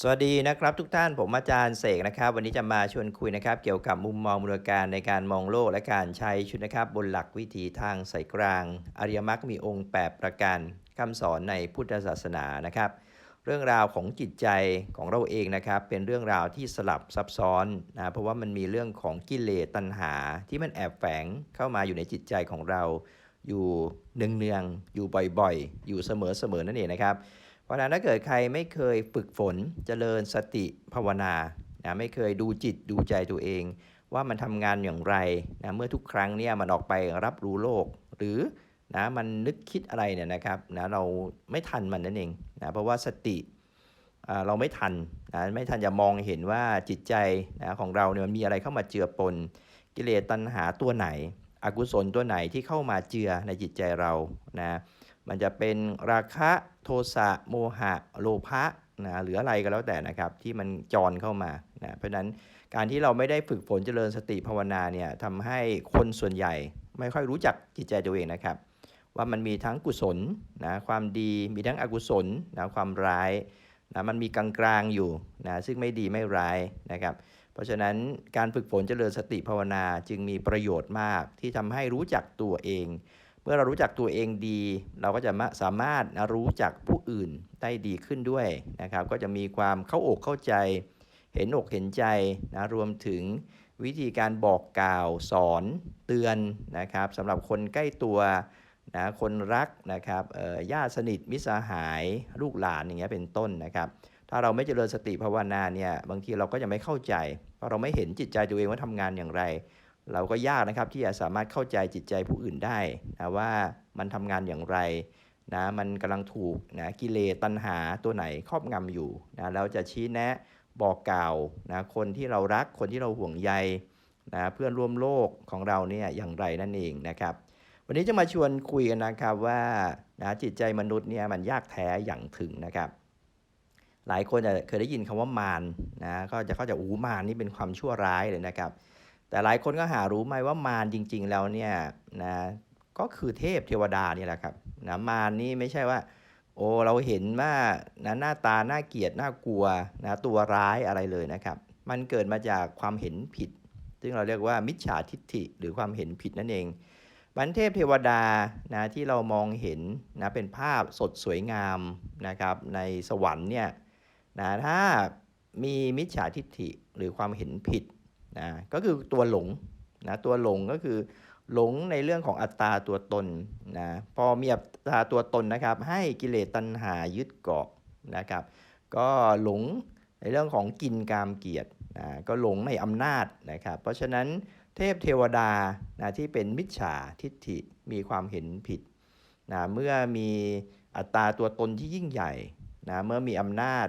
สวัสดีนะครับทุกท่านผมอาจารย์เสกนะครับ วันนี้จะมาชวนคุยนะครับ เกี่ยวกับมุมมองมูลการในการมองโลกและการใช้ชีวิตนะครับ บนหลักวิถีทางสายกลาง อริยมรรคมีองค์ 8 ประการคำสอนในพุทธศาสนานะครับ เรื่องราวของจิตใจของเราเองนะครับ เป็นเรื่องราวที่สลับซับซ้อนนะเพราะว่ามันมีเรื่องของกิเลสตัณหา ที่มันแอบแฝงเข้ามาอยู่ในจิตใจของเรา อยู่เนืองๆอยู่บ่อยๆ อยู่เสมอๆนั่นเองนะครับ เพราะฉะนั้นถ้าเกิดใครไม่เคยฝึกฝนเจริญสติภาวนานะไม่เคยดูจิตดูใจตัวเอง ว่ามันทำงานอย่างไรนะเมื่อทุกครั้งเนี่ยมันออกไปรับรู้โลก หรือนะมันนึกคิดอะไรเนี่ยนะครับนะเราไม่ทันมันนั่นเองนะเพราะว่าสติเราไม่ทันนะไม่ทันจะมองเห็นว่าจิตใจนะของเราเนี่ยมันมีอะไรเข้ามาเจือปน กิเลสตัณหาตัวไหน อกุศลตัวไหนที่เข้ามาเจือในจิตใจเรานะ มันจะเป็นราคะโทสะโมหะโลภะนะหรืออะไรก็แล้วแต่นะครับที่มันจรเข้ามานะเพราะฉะนั้นการที่เราไม่ได้ฝึกฝนเจริญสติภาวนาเนี่ยทำให้คนส่วนใหญ่ไม่ค่อยรู้จักจิตใจตัวเองนะครับ ว่ามันมีทั้งกุศลนะความดีมีทั้งอกุศลนะความร้ายนะมันมีกลางๆอยู่นะซึ่งไม่ดีไม่ร้ายนะครับ เพราะฉะนั้นการฝึกฝนเจริญสติภาวนาจึงมีประโยชน์มากที่ทำให้รู้จักตัวเอง มื่อเรารู้จักตัวเองดี เราก็จะสามารถรู้จักผู้อื่นได้ดีขึ้นด้วยนะครับ ก็จะมีความเข้าอกเข้าใจ เห็นอกเห็นใจนะรวมถึงวิธีการบอกกล่าวสอนเตือนนะครับสำหรับคนใกล้ตัวนะคนรักนะครับเอ่อญาติสนิทมิตรสหายลูกหลานอย่างเงี้ยเป็นต้นนะครับ ถ้าเราไม่เจริญสติภาวนาเนี่ยบางทีเราก็จะไม่เข้าใจ เพราะเราไม่เห็นจิตใจตัวเองว่าทำงานอย่างไร เราก็ยากนะครับที่จะสามารถเข้าใจจิตใจผู้อื่นได้นะว่ามันทำงานอย่างไรนะมันกำลังถูกนะกิเลสตัณหาตัวไหนครอบงำอยู่นะเราจะชี้แนะบอกกล่าวนะคนที่เรารักคนที่เราห่วงใยนะเพื่อนร่วมโลกของเราเนี่ยอย่างไรนั่นเองนะครับ วันนี้จะมาชวนคุยกันนะครับว่านะจิตใจมนุษย์เนี่ยมันยากแท้อย่างถึงนะครับ หลายคนจะเคยได้ยินคำว่ามารนะก็จะเข้าใจอู้มารนี่เป็นความชั่วร้ายเลยนะครับ แต่หลายคนก็หารู้ไหมว่ามารจริง ๆ แล้วเนี่ยนะก็คือเทพเทวดานี่แหละครับนะมารนี่ไม่ใช่ว่า โอ้เราเห็นว่านะหน้าตาน่าเกลียดน่ากลัวนะตัวร้ายอะไรเลยนะครับ มันเกิดมาจากความเห็นผิด ซึ่งเราเรียกว่ามิจฉาทิฏฐิหรือความเห็นผิดนั่นเองบันเทพเทวดานะที่เรามองเห็นนะเป็นภาพสดสวยงามนะครับในสวรรค์เนี่ยนะถ้ามีมิจฉาทิฏฐิหรือความเห็นผิด นะก็คือตัวหลงนะตัวหลงก็คือหลงในเรื่องของอัตตาตัวตนนะพอมีอัตตาตัวตนนะครับ ให้กิเลสตัณหายึดเกาะนะครับ ก็หลงในเรื่องของกินกามเกียรตินะก็หลงในอำนาจนะครับ เพราะฉะนั้นเทพเทวดานะที่เป็นมิจฉาทิฏฐิมีความเห็นผิดนะเมื่อมีอัตราตัวตนที่ยิ่งใหญ่นะเมื่อมีอำนาจ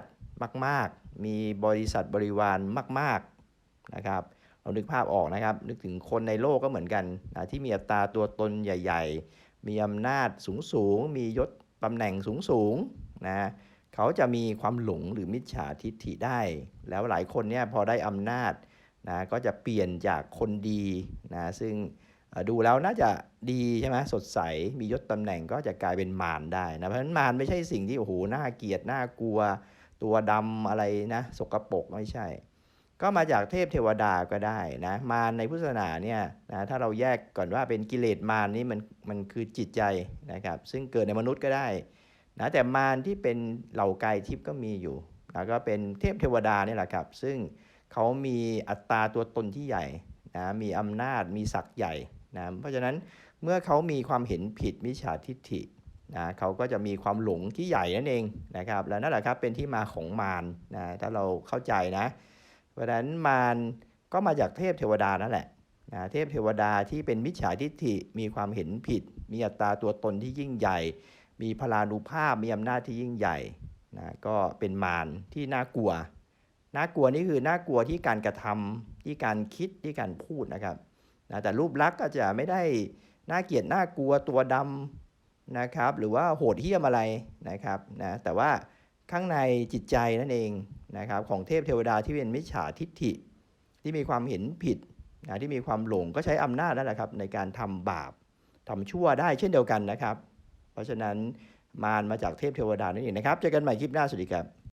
มาก ๆ มีบริษัทบริวารมาก ๆนะครับ เรานึกภาพออกนะครับ นึกถึงคนในโลกก็เหมือนกันนะที่มีอัตราตัวตนใหญ่ ๆ มีอำนาจสูงๆมียศตำแหน่งสูงๆนะเขาจะมีความหลงหรือมิจฉาทิฏฐิได้ แล้วหลายคนเนี่ยพอได้อำนาจนะก็จะเปลี่ยนจากคนดีนะซึ่งดูแล้วน่าจะดีใช่ไหมสดใสมียศตำแหน่งก็จะกลายเป็นมารได้นะเพราะฉะนั้นมารไม่ใช่สิ่งที่โอ้โหน่าเกลียดน่ากลัว ตัวดำอะไรนะสกปรกไม่ใช่ ก็มาจากเทพเทวดาก็ได้นะมารในพุทธศาสนาเนี่ยนะถ้าเราแยกก่อนว่าเป็นกิเลสมารนี่มันมันคือจิตใจนะครับซึ่งเกิดในมนุษย์ก็ได้นะแต่มารที่เป็นเหล่ากายทิพย์ก็มีอยู่นะก็เป็นเทพเทวดานี่แหละครับ ซึ่งเขามีอัตราตัวตนที่ใหญ่นะมีอำนาจมีศักย์ใหญ่นะเพราะฉะนั้นเมื่อเขามีความเห็นผิดมิจฉาทิฏฐินะเขาก็จะมีความหลงที่ใหญ่นั่นเองนะครับแล้วนั่นแหละครับเป็นที่มาของมารนะถ้าเราเข้าใจนะ ราะฉะนั้นมารก็มาจากเทพเทวดานั่นแหละนะเทพเทวดาที่เป็นมิจฉาทิฏฐิมีความเห็นผิด มีอัตราตัวตนที่ยิ่งใหญ่ มีพลานุภาพมีอำนาจที่ยิ่งใหญ่นะก็เป็นมารที่น่ากลัวน่ากลัวนี่คือน่ากลัวที่การกระทำที่การคิดที่การพูดนะครับนะแต่รูปลักษณ์ก็จะไม่ได้น่าเกลียดน่ากลัวตัวดำนะครับ หรือว่าโหดเหี้ยมอะไรนะครับนะแต่ว่าข้างในจิตใจนั่นเอง นะครับของเทพเทวดาที่เป็นมิจฉาทิฏฐิ ที่มีความเห็นผิดนะที่มีความหลงก็ใช้อำนาจนั่นแหละครับในการทำบาปทำชั่วได้เช่นเดียวกันนะครับ เพราะฉะนั้นมารมาจากเทพเทวดานั่นเองนะครับเจอกันใหม่คลิปหน้าสวัสดีครับ